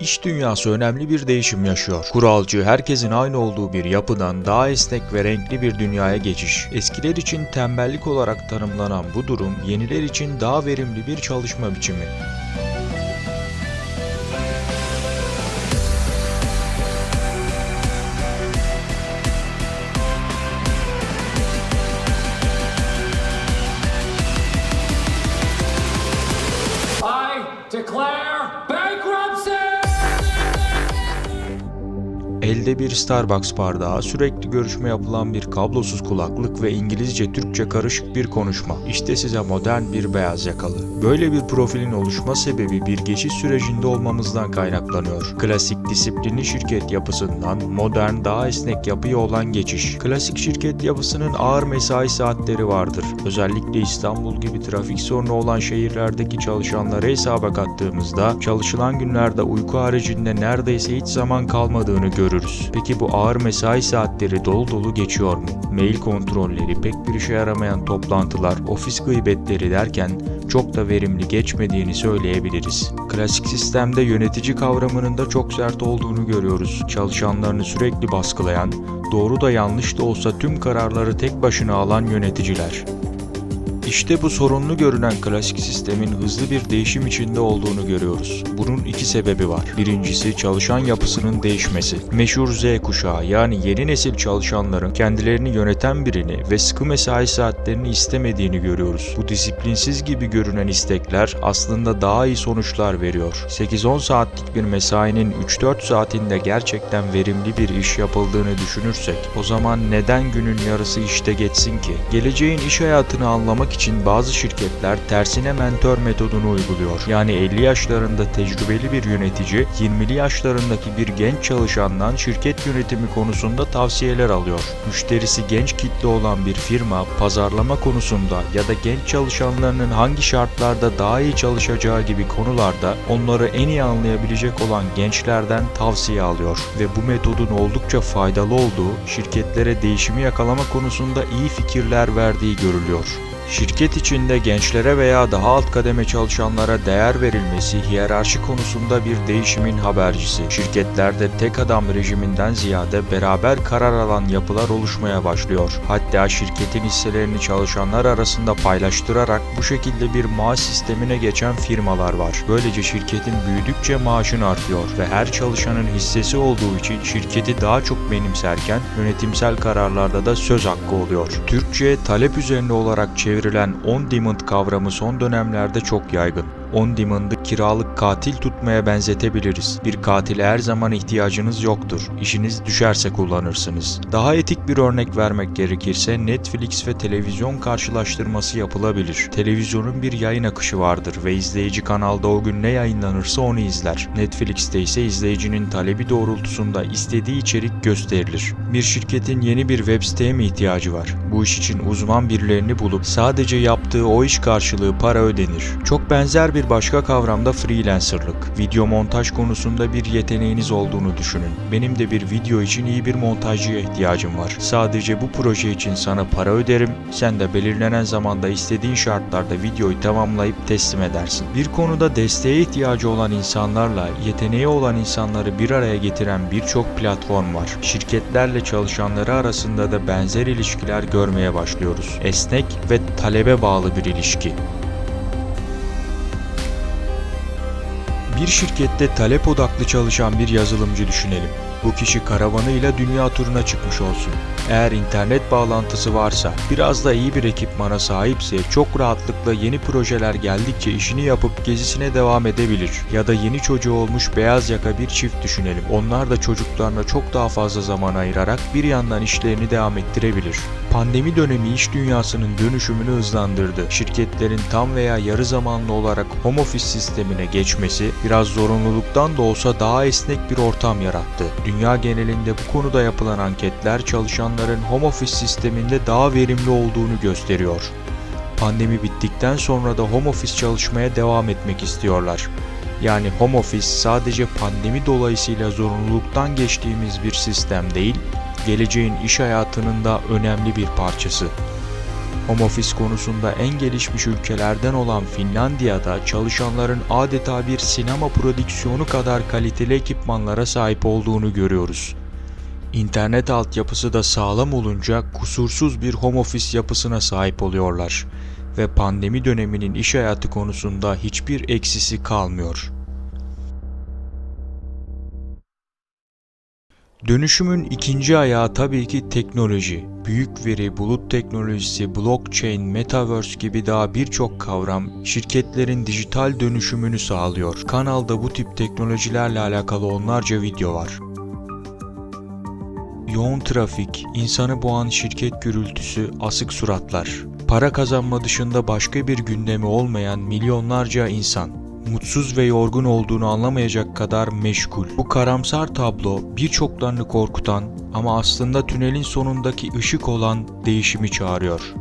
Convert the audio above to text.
İş dünyası önemli bir değişim yaşıyor. Kuralcı, herkesin aynı olduğu bir yapıdan daha esnek ve renkli bir dünyaya geçiş. Eskiler için tembellik olarak tanımlanan bu durum, yeniler için daha verimli bir çalışma biçimi. Elde bir Starbucks bardağı, sürekli görüşme yapılan bir kablosuz kulaklık ve İngilizce-Türkçe karışık bir konuşma. İşte size modern bir beyaz yakalı. Böyle bir profilin oluşma sebebi bir geçiş sürecinde olmamızdan kaynaklanıyor. Klasik disiplinli şirket yapısından modern, daha esnek yapıya olan geçiş. Klasik şirket yapısının ağır mesai saatleri vardır. Özellikle İstanbul gibi trafik sorunu olan şehirlerdeki çalışanları hesaba kattığımızda çalışılan günlerde uyku haricinde neredeyse hiç zaman kalmadığını görürüz. Peki bu ağır mesai saatleri dolu dolu geçiyor mu? Mail kontrolleri, pek bir işe yaramayan toplantılar, ofis gıybetleri derken çok da verimli geçmediğini söyleyebiliriz. Klasik sistemde yönetici kavramının da çok sert olduğunu görüyoruz. Çalışanlarını sürekli baskılayan, doğru da yanlış da olsa tüm kararları tek başına alan yöneticiler. İşte bu sorunlu görünen klasik sistemin hızlı bir değişim içinde olduğunu görüyoruz. Bunun iki sebebi var. Birincisi çalışan yapısının değişmesi. Meşhur Z kuşağı yani yeni nesil çalışanların kendilerini yöneten birini ve sıkı mesai saatlerini istemediğini görüyoruz. Bu disiplinsiz gibi görünen istekler aslında daha iyi sonuçlar veriyor. 8-10 saatlik bir mesainin 3-4 saatinde gerçekten verimli bir iş yapıldığını düşünürsek o zaman neden günün yarısı işte geçsin ki? Geleceğin iş hayatını anlamak için bazı şirketler tersine mentor metodunu uyguluyor. Yani 50 yaşlarında tecrübeli bir yönetici 20'li yaşlarındaki bir genç çalışandan şirket yönetimi konusunda tavsiyeler alıyor. Müşterisi genç kitle olan bir firma pazarlama konusunda ya da genç çalışanlarının hangi şartlarda daha iyi çalışacağı gibi konularda onları en iyi anlayabilecek olan gençlerden tavsiye alıyor ve bu metodun oldukça faydalı olduğu şirketlere değişimi yakalama konusunda iyi fikirler verdiği görülüyor. Şirket içinde gençlere veya daha alt kademe çalışanlara değer verilmesi hiyerarşi konusunda bir değişimin habercisi. Şirketlerde tek adam rejiminden ziyade beraber karar alan yapılar oluşmaya başlıyor. Hatta şirketin hisselerini çalışanlar arasında paylaştırarak bu şekilde bir maaş sistemine geçen firmalar var. Böylece şirketin büyüdükçe maaşın artıyor ve her çalışanın hissesi olduğu için şirketi daha çok benimserken yönetimsel kararlarda da söz hakkı oluyor. Türkçe talep üzerine olarak çevrilen on demand kavramı son dönemlerde çok yaygın. On demand'ı kiralık katil tutmaya benzetebiliriz. Bir katile her zaman ihtiyacınız yoktur. İşiniz düşerse kullanırsınız. Daha etik bir örnek vermek gerekirse Netflix ve televizyon karşılaştırması yapılabilir. Televizyonun bir yayın akışı vardır ve izleyici kanalda o gün ne yayınlanırsa onu izler. Netflix'te ise izleyicinin talebi doğrultusunda istediği içerik gösterilir. Bir şirketin yeni bir web siteye mi ihtiyacı var? Bu iş için uzman birilerini bulup sadece yaptığı o iş karşılığı para ödenir. Çok benzer bir başka kavram da freelancerlık. Video montaj konusunda bir yeteneğiniz olduğunu düşünün. Benim de bir video için iyi bir montajcıya ihtiyacım var. Sadece bu proje için sana para öderim. Sen de belirlenen zamanda istediğin şartlarda videoyu tamamlayıp teslim edersin. Bir konuda desteğe ihtiyacı olan insanlarla yeteneği olan insanları bir araya getiren birçok platform var. Şirketlerle çalışanları arasında da benzer ilişkiler görmeye başlıyoruz. Esnek ve talebe bağlı bir ilişki. Bir şirkette talep odaklı çalışan bir yazılımcı düşünelim. Bu kişi karavanıyla dünya turuna çıkmış olsun. Eğer internet bağlantısı varsa, biraz da iyi bir ekipmana sahipse çok rahatlıkla yeni projeler geldikçe işini yapıp gezisine devam edebilir. Ya da yeni çocuğu olmuş beyaz yaka bir çift düşünelim. Onlar da çocuklarına çok daha fazla zaman ayırarak bir yandan işlerini devam ettirebilir. Pandemi dönemi iş dünyasının dönüşümünü hızlandırdı. Şirketlerin tam veya yarı zamanlı olarak home office sistemine geçmesi biraz zorunluluktan da olsa daha esnek bir ortam yarattı. Dünya genelinde bu konuda yapılan anketler çalışanların home office sisteminde daha verimli olduğunu gösteriyor. Pandemi bittikten sonra da home office çalışmaya devam etmek istiyorlar. Yani home office sadece pandemi dolayısıyla zorunluluktan geçtiğimiz bir sistem değil, geleceğin iş hayatının da önemli bir parçası. Home office konusunda en gelişmiş ülkelerden olan Finlandiya'da çalışanların adeta bir sinema prodüksiyonu kadar kaliteli ekipmanlara sahip olduğunu görüyoruz. İnternet altyapısı da sağlam olunca kusursuz bir home office yapısına sahip oluyorlar ve pandemi döneminin iş hayatı konusunda hiçbir eksisi kalmıyor. Dönüşümün ikinci ayağı tabii ki teknoloji. Büyük veri, bulut teknolojisi, blockchain, metaverse gibi daha birçok kavram şirketlerin dijital dönüşümünü sağlıyor. Kanalda bu tip teknolojilerle alakalı onlarca video var. Yoğun trafik, insanı boğan şirket gürültüsü, asık suratlar. Para kazanma dışında başka bir gündemi olmayan milyonlarca insan mutsuz ve yorgun olduğunu anlamayacak kadar meşgul. Bu karamsar tablo birçoklarını korkutan ama aslında tünelin sonundaki ışık olan değişimi çağırıyor.